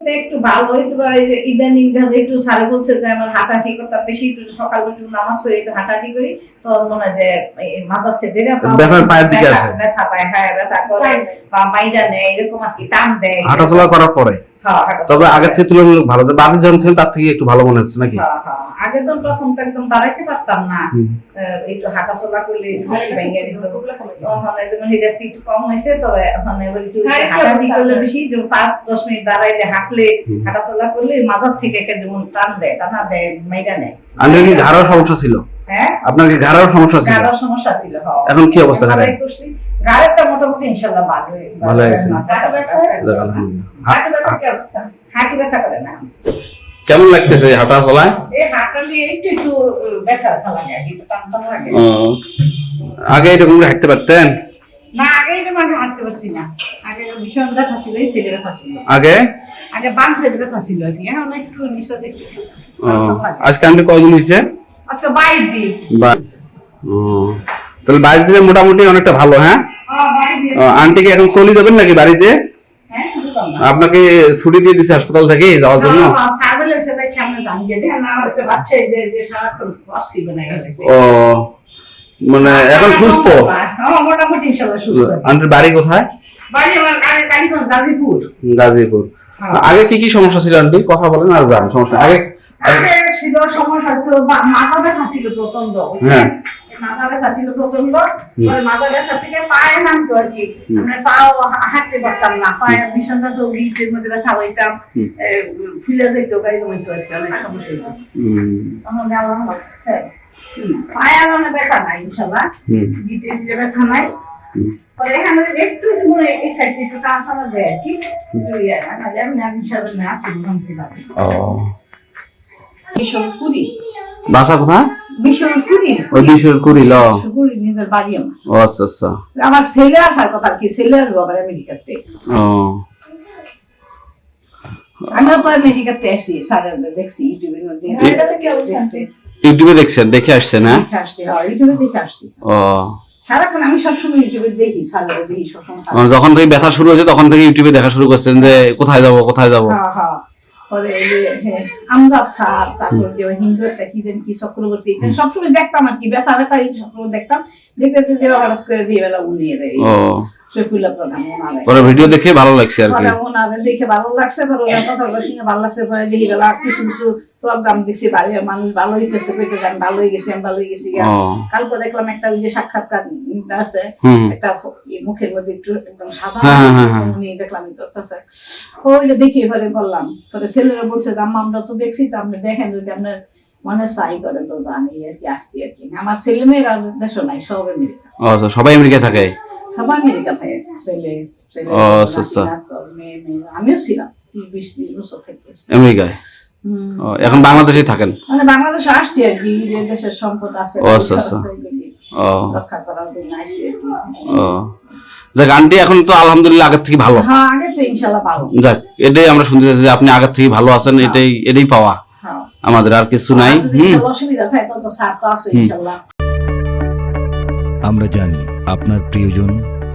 তো একটু ভালো হইতে পারে ইদানিং ধরে একটু বলছে যে আমার হাঁটাহাঁটি করতাম বেশি একটু সকাল একটু নামাজ পড়ে একটু হাঁটাহাঁটি করি তো মনে হয় যে মাথার থেকে বেড়ে ব্যথা পায়ের দিকে ব্যথা- ব্যথা পায় হ্যাঁ ব্যথা করে বা মাইরা নেয় এরকম আর কি টান দেয়। হাঁটাচলা করার পরে? হ্যাঁ, তবে আগের থেকে তুলনামূলক ভালো। বাদে যখন ছিলেন তার থেকে একটু ভালো মনে হচ্ছে নাকি? হ্যাঁ, হ্যাঁ। আগে তো প্রথম তো একদম দাঁড়াইতে পারতাম না। একটু করলে ভেঙে দিত। ওখানে যেমন হিটারটি একটু কম হয়েছে তবে একটু হ্যাঁ, হাঁটাহাঁটি করলে বেশি যেমন পাঁচ দশ মিনিট দাঁড়াইলে হাঁটলে হুম। হাঁটাচলা করলে মাথার থেকে একটা যেমন টান দেয় টানা দেয় মাইরা নেয়। আপনার কি ঘাড়ার সমস্যা ছিল? হ্যাঁ? আপনার কি ঘাড়ার সমস্যা ছিল? গাড়ার সমস্যা ছিল হ্যাঁ। এখন কি অবস্থা ঘাড়ে? করছি। মোটামুটি ইনশাল্লাহ ভালো ভালো হয়েছে। হাঁটু ব্যথা যাক, আলহামদুলিল্লাহ। হাঁটু ব্যথার কি অবস্থা? হাঁটু ব্যথা করে না। কেমন লাগতেছে হাঁটা চলায়? একটু একটু ব্যথা ব্যথা লাগে আর টান টান লাগে। আগে এরকম হাঁটতে পারতেন? না আগে এটা হাঁটতে পারছি না। আগে ভীষণ ব্যথা ছিল এই সাইডে ব্যথা ছিল। আগে? আগে বাম সাইডে ব্যথা ছিল এখন একটু নিচে দেখি ও, আজকে আন্টি কয়দিন হয়েছে? আজকে দিন। ও, তাহলে বাইশ দিনে মোটামুটি অনেকটা ভালো হ্যাঁ? হ্যাঁ আন্টি কি এখন চলে যাবেন নাকি বাড়িতে? আপনাকে ছুটি দিয়ে দিচ্ছে হাসপাতাল থেকে যাওয়ার জন্য? সার্ভেলে সেটা সামনে জানিয়ে দেখেন আমার একটা বাচ্চা এই যে- যে সারাক্ষণ অস্থির বনে গেছে ও মানে এখন সুস্থ? হ্যাঁ আন্টির বাড়ি কোথায়? গাজীপুর। গাজীপুর। হ্যাঁ। আগে কি কি সমস্যা ছিল আন্টি? কথা বলেন আর যান সমস্যা আগে ছিল সমস্যা ছিল মাথা ব্যথা ছিল প্রচণ্ড হ্যাঁ। মাথা ব্যথা ছিল প্রচণ্ড মাথা ব্যথা থেকে পায়ে নামতো আর কি। আমরা পাও হাঁটতে পারতাম না পায়ে ভীষণ ব্যথা গিটের মধ্যে ব্যথা হইতাম ফুলে গাড়ি জমিত আর কি অনেক সমস্যা হইতো। তখন আল্লাহ হ্যাঁ। পায়ে আর মানে ব্যথা নাই ইনশাল্লাহ গিটে ব্যথা নাই। পরে এখানে একটু মনে এই সাইডে একটু টানা টানা দেয় আর কি আমি ইনশাল্লাহ বাসা কোথায়? ভীষণ ওই দুইশোর ল। কুড়ি নিজের বাড়ি আমার। ও আচ্ছা আচ্ছা। আমার ছেলে আসার কথা কি ছেলে আসব আবার আমেরিকাতে। ও। আমিও তো আমেরিকাতে আসছি স্যারের দেখছি ইউটিউবের মধ্যে ছেলেটাতে কি অবস্থা? দেখছি। ইউটিউবে দেখছেন দেখে আসছেন হ্যাঁ দেখে আসছি হ্যাঁ ইউটিউবে দেখে আসছি। ও। সারাক্ষণ আমি সবসময় ইউটিউবে দেখি স্যারের দেখি সবসময় যখন থেকে ব্যথা শুরু হয়েছে তখন থেকে ইউটিউবে দেখা শুরু করছেন যে কোথায় যাব কোথায় যাব? হ্যাঁ হ্যাঁ। পরে হ্যাঁ, আমজাদ স্যার তারপর যে হিন্দু একটা কি যেন কি চক্রবর্তী সবসময় দেখতাম আর কি ব্যথা ব্যথা এই সবসময় দেখতাম দেখতে দেখতে যে হঠাৎ করে দিয়ে। বেলা উনিয়ে দেয় পরে ভিডিও দেখে ভালো লাগছে আর কি। দেখে ভালো লাগছে পরে কথা শুনে ভালো লাগছে পরে দেখি বেলা কিছু কিছু প্রোগ্রাম দেখছি ভালো মানুষ ভালো হইতেছে কইতে আমি ভালো হয়ে গেছি আমি ভালো হয়ে গেছি কালকে দেখলাম একটা ওই যে সাক্ষাৎকার আছে একটা মুখের মধ্যে একটু একদম সাদা হ্যাঁ, হ্যাঁ, হ্যাঁ। উনি দেখলাম করতেছে। ওইটা দেখি বললাম পরে ছেলেরা বলছে আম্মা আমরা তো দেখছি তো আপনি দেখেন যদি আপনার মনে চাই করে তো জানি আর কি আসছি আর কি। আমার ছেলে মেয়েরা দেশও নাই সব আমেরিকা আচ্ছা, সবাই আমেরিকা থাকে? সবাই আমেরিকা থাকে ছেলে ছেলে আচ্ছা, আচ্ছা। আমিও ছিলাম বিশ ত্রিশ বছর থেকে। আমেরিকায়? এখন বাংলাদেশেই থাকেন? মানে বাংলাদেশে আসছি আর কি যে দেশের সম্পদ আছে ও, আচ্ছা, আচ্ছা। ও। রক্ষা করার জন্য আসছি ও। যাক আন্টি এখন তো আলহামদুলিল্লাহ আগের থেকে ভালো। হ্যাঁ আগে তো ইনশাল্লাহ ভালো। যাক এটাই আমরা শুনতে চাইছি যে আপনি আগের থেকে ভালো আছেন এটাই এটাই পাওয়া। হ্যাঁ। আমাদের আর কিছু নাই। আমরা জানি আপনার প্রিয়জন